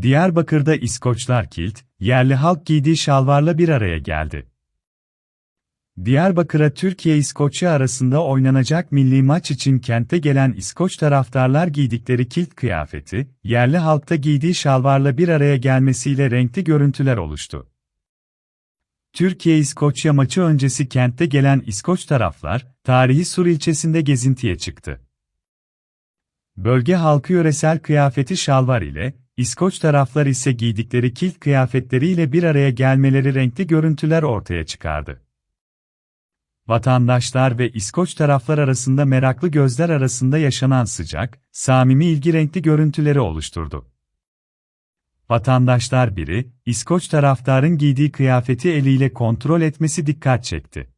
Diyarbakır'da İskoçlar kilt, yerli halk giydiği şalvarla bir araya geldi. Diyarbakır'a Türkiye-İskoçya arasında oynanacak milli maç için kente gelen İskoç taraftarlar giydikleri kilt kıyafeti, yerli halkta giydiği şalvarla bir araya gelmesiyle renkli görüntüler oluştu. Türkiye-İskoçya maçı öncesi kentte gelen İskoç taraflar, tarihi Sur ilçesinde gezintiye çıktı. Bölge halkı yöresel kıyafeti şalvar ile, İskoç taraflar ise giydikleri kilt kıyafetleriyle bir araya gelmeleri renkli görüntüler ortaya çıkardı. Vatandaşlar ve İskoç taraflar arasında meraklı gözler arasında yaşanan sıcak, samimi ilgi renkli görüntüleri oluşturdu. Vatandaşlar biri, İskoç taraftarın giydiği kıyafeti eliyle kontrol etmesi dikkat çekti.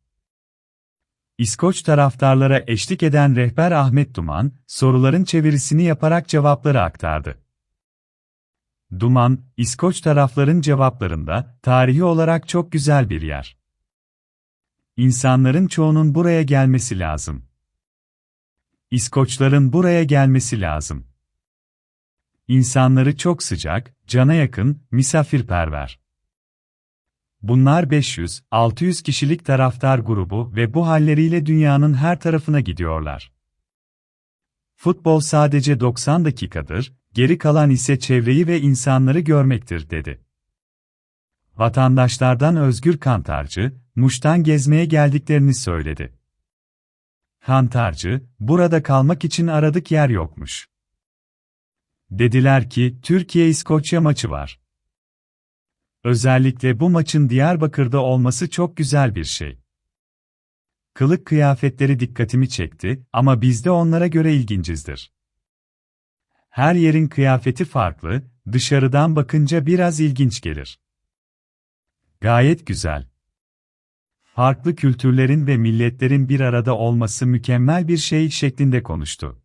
İskoç taraftarlara eşlik eden rehber Ahmet Duman, soruların çevirisini yaparak cevapları aktardı. Duman, İskoç tarafların cevaplarında, tarihi olarak çok güzel bir yer. İnsanların çoğunun buraya gelmesi lazım. İskoçların buraya gelmesi lazım. İnsanları çok sıcak, cana yakın, misafirperver. Bunlar 500-600 kişilik taraftar grubu ve bu halleriyle dünyanın her tarafına gidiyorlar. Futbol sadece 90 dakikadır, geri kalan ise çevreyi ve insanları görmektir, dedi. Vatandaşlardan Özgür Kantarcı, Muş'tan gezmeye geldiklerini söyledi. Kantarcı, burada kalmak için aradık yer yokmuş. Dediler ki, Türkiye-İskoçya maçı var. Özellikle bu maçın Diyarbakır'da olması çok güzel bir şey. Kılık kıyafetleri dikkatimi çekti ama bizde onlara göre ilgincizdir. Her yerin kıyafeti farklı, dışarıdan bakınca biraz ilginç gelir. Gayet güzel. Farklı kültürlerin ve milletlerin bir arada olması mükemmel bir şey şeklinde konuştu.